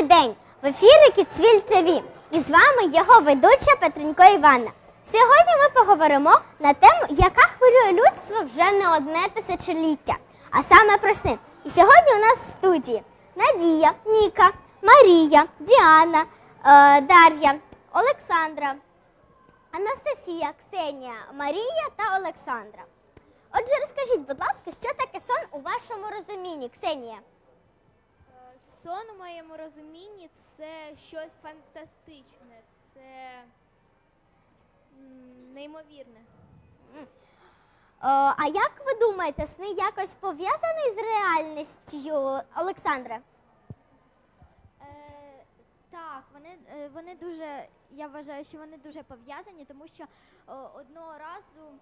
Добрий день! В ефірі Кіцвіль ТВ. І з вами його ведуча Петренько Іванна. Сьогодні ми поговоримо на тему, яка хвилює людство вже не одне тисячоліття, а саме про сни. І сьогодні у нас в студії Надія, Ніка, Марія, Діана, е, Дар'я, Олександра, Анастасія, Ксенія, Марія та Олександра. Отже, розкажіть, будь ласка, що таке сон у вашому розумінні, Ксенія? Сон у моєму розумінні це щось фантастичне, це неймовірне. Е, А як ви думаєте, сни якось пов'язані з реальністю, Олександре? Е, так, вони, е, вони дуже, я вважаю, що вони дуже пов'язані, тому що одного разу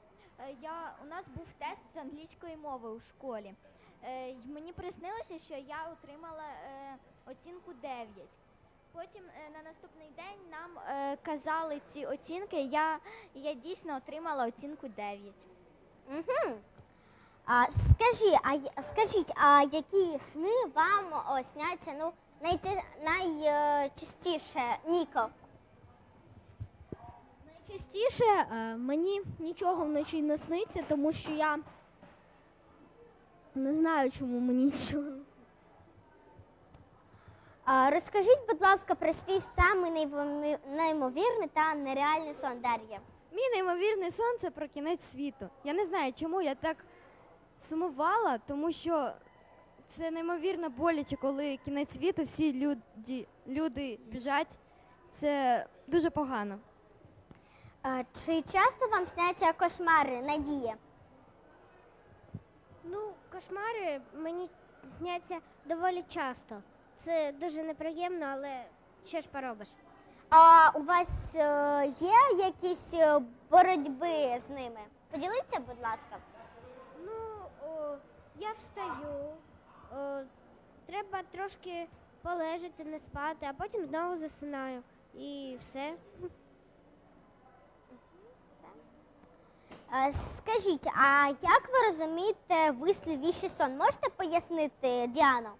я, у нас був тест з англійської мови у школі. Е, мені приснилося, що я отримала е, оцінку 9. Потім е, на наступний день нам е, казали ці оцінки, я, я дійсно отримала оцінку 9. Угу. А, скажі, а, скажіть, а які сни вам о, сняться ну, найти- найчастіше, Ніко? Найчастіше е, мені нічого вночі не сниться, тому що я не знаю, чому мені нічого не. А, розкажіть, будь ласка, про свій самий неймовірний та нереальний сон Дар'я. Мій неймовірний сон це про кінець світу. Я не знаю, чому я так сумувала, тому що це неймовірно боляче, коли кінець світу, всі люди, люди біжать. Це дуже погано. А, чи часто вам сняться кошмари, Надія? Ну, кошмари мені сняться доволі часто. Це дуже неприємно, але що ж поробиш? А у вас е, є якісь е, боротьби з ними? Поділіться, будь ласка. Ну, о, я встаю, о, треба трошки полежати, не спати, а потім знову засинаю. І все. Е, Скажіть, а як ви розумієте вислів віщий сон? Можете пояснити, Діано?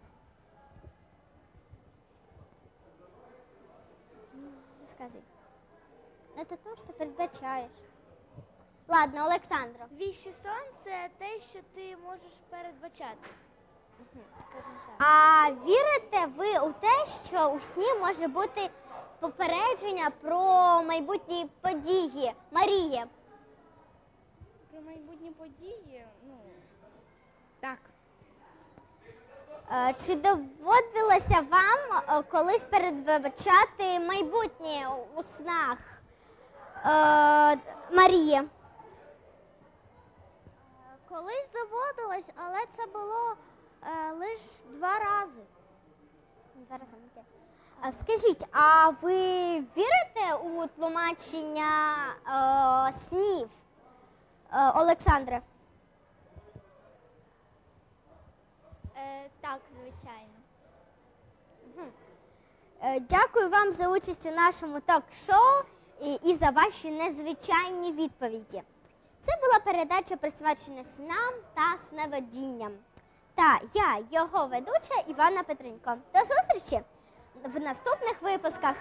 Ну, це те, що передбачаєш. Ладно, Олександро. Віщий сон це те, що ти можеш передбачати. Так. А вірите ви у те, що у сні може бути попередження про майбутні події? Марія. Про майбутні події, ну так. Е, Чи доводилося вам е, колись передбачати майбутнє у снах? Е, Марія. Колись доводилось, але це було лише два рази. Зараз я мовчу. Е, Скажіть, а ви вірите у тлумачення снів? Е, Олександре? Е, так, звичайно. Е, Дякую вам за участь у нашому ток-шоу і, і за ваші незвичайні відповіді. Це була передача присвячена снам та сновидінням. Та я, його ведуча Івана Петренько. До зустрічі в наступних випусках.